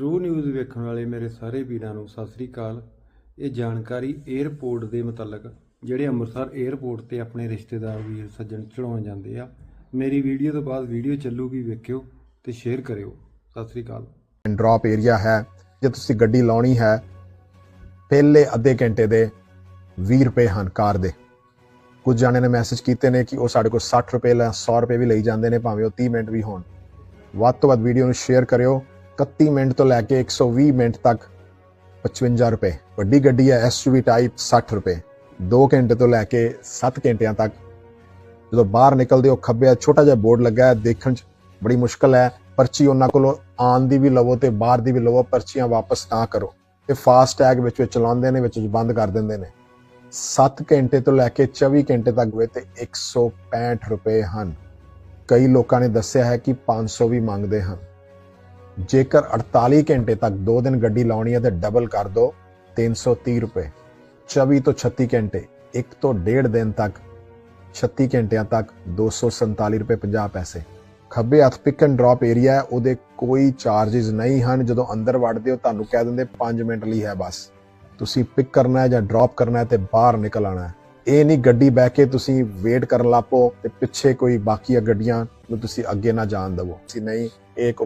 True news ਵੇਖਣ ਵਾਲੇ ਮੇਰੇ ਸਾਰੇ ਵੀਰਾਂ ਨੂੰ ਸਤਿ ਸ੍ਰੀ ਅਕਾਲ। ਇਹ ਜਾਣਕਾਰੀ 에ਅਰਪੋਰਟ ਦੇ ਮੁਤਲਕ, ਜਿਹੜੇ ਅੰਮ੍ਰਿਤਸਰ 에ਅਰਪੋਰਟ ਤੇ ਆਪਣੇ ਰਿਸ਼ਤੇਦਾਰ ਵੀਰ ਸੱਜਣ ਚੜਾਉਣ ਜਾਂਦੇ ਆ। ਮੇਰੀ ਵੀਡੀਓ ਤੋਂ ਬਾਅਦ ਵੀਡੀਓ ਚੱਲੂਗੀ, ਵੇਖਿਓ ਤੇ ਸ਼ੇਅਰ ਕਰਿਓ। ਸਤਿ ਸ੍ਰੀ ਅਕਾਲ। ਡ੍ਰੌਪ ਏਰੀਆ ਹੈ, ਜੇ ਤੁਸੀਂ ਗੱਡੀ ਲਾਉਣੀ ਹੈ, ਪਹਿਲੇ ਅੱਧੇ ਘੰਟੇ ਦੇ 20 ਰੁਪਏ ਹਨ ਕਾਰ ਦੇ। ਕੁਝ ਜਾਣੇ ਨੇ ਮੈਸੇਜ ਕੀਤੇ ਨੇ ਕਿ ਉਹ ਸਾਡੇ ਕੋਲ 60 ਰੁਪਏ ਲੈ 100 ਰੁਪਏ ਵੀ ਲਈ ਜਾਂਦੇ ਨੇ, ਭਾਵੇਂ ਉਹ 30 ਮਿੰਟ ਵੀ ਹੋਣ। ਵੱਧ ਤੋਂ ਵੱਧ ਵੀਡੀਓ ਨੂੰ ਸ਼ੇਅਰ ਕਰਿਓ। 31 ਮਿੰਟ ਤੋਂ ਲੈ ਕੇ 120 ਮਿੰਟ ਤੱਕ 55 ਰੁਪਏ। ਵੱਡੀ ਗੱਡੀ ਹੈ ਐਸਯੂਵੀ ਟਾਈਪ 60 ਰੁਪਏ। 2 ਘੰਟੇ ਤੋਂ ਲੈ ਕੇ 7 ਘੰਟਿਆਂ ਤੱਕ ਜਦੋਂ ਬਾਹਰ ਨਿਕਲਦੇ ਹੋ, ਖੱਬੇ ਛੋਟਾ ਜਿਹਾ ਬੋਰਡ ਲੱਗਾ ਹੈ, ਦੇਖਣ 'ਚ ਬੜੀ ਮੁਸ਼ਕਲ ਹੈ। ਪਰਚੀ ਉਹਨਾਂ ਕੋਲੋਂ ਆਉਣ ਦੀ ਵੀ ਲਵੋ ਤੇ ਬਾਹਰ ਦੀ ਵੀ ਲਵੋ, ਪਰਚੀਆਂ ਵਾਪਸ ਨਾ ਕਰੋ। ਤੇ ਫਾਸਟ ਟੈਗ ਵਿੱਚ ਵਿੱਚ ਚਲਾਉਂਦੇ ਨੇ, ਵਿੱਚ ਵਿੱਚ ਬੰਦ ਕਰ ਦਿੰਦੇ ਨੇ। 7 ਘੰਟੇ ਤੋਂ ਲੈ ਕੇ 24 ਘੰਟੇ ਤੱਕ ਵੇ ਤੇ 165 ਰੁਪਏ ਹਨ। ਕਈ ਲੋਕਾਂ ਨੇ ਦੱਸਿਆ ਹੈ ਕਿ 500 ਵੀ ਮੰਗਦੇ ਹਨ। ਜੇਕਰ 48 ਘੰਟੇ ਤੱਕ 2 ਦਿਨ ਗੱਡੀ ਲਾਉਣੀ ਹੈ ਤੇ ਡਬਲ ਕਰ ਦਿਓ 330 ਰੁਪਏ। 24 ਤੋਂ 36 ਘੰਟੇ 1 ਤੋਂ 1.5 ਦਿਨ ਤੱਕ 36 ਘੰਟਿਆਂ ਤੱਕ 247 ਰੁਪਏ 50 ਪੈਸੇ। ਖੱਬੇ ਹੱਥ ਪਿਕ ਐਂਡ ਡ੍ਰੌਪ ਏਰੀਆ ਹੈ, ਉਹਦੇ ਕੋਈ ਚਾਰजेस ਨਹੀਂ ਹਨ। ਜਦੋਂ ਅੰਦਰ ਵੜਦੇ ਹੋ, ਤੁਹਾਨੂੰ ਕਹਿ ਦਿੰਦੇ 5 ਮਿੰਟ ਲਈ ਹੈ ਬਸ। ਤੁਸੀਂ ਪਿਕ ਕਰਨਾ ਹੈ ਜਾਂ ਡ੍ਰੌਪ ਕਰਨਾ ਹੈ ਤੇ ਬਾਹਰ ਨਿਕਲ ਆਣਾ ਹੈ। ਇਹ ਨਹੀਂ ਗੱਡੀ ਬਹਿ ਕੇ ਤੁਸੀਂ ਵੇਟ ਕਰਨ ਲੱਪੋ ਤੇ ਪਿੱਛੇ ਕੋਈ ਬਾਕੀਆਂ ਗੱਡੀਆਂ ਨੂੰ ਤੁਸੀਂ ਅੱਗੇ ਨਾ ਜਾਣ ਦਿਵੋ। ਤੁਸੀਂ ਨਹੀਂ, ਇਹ ਇੱਕ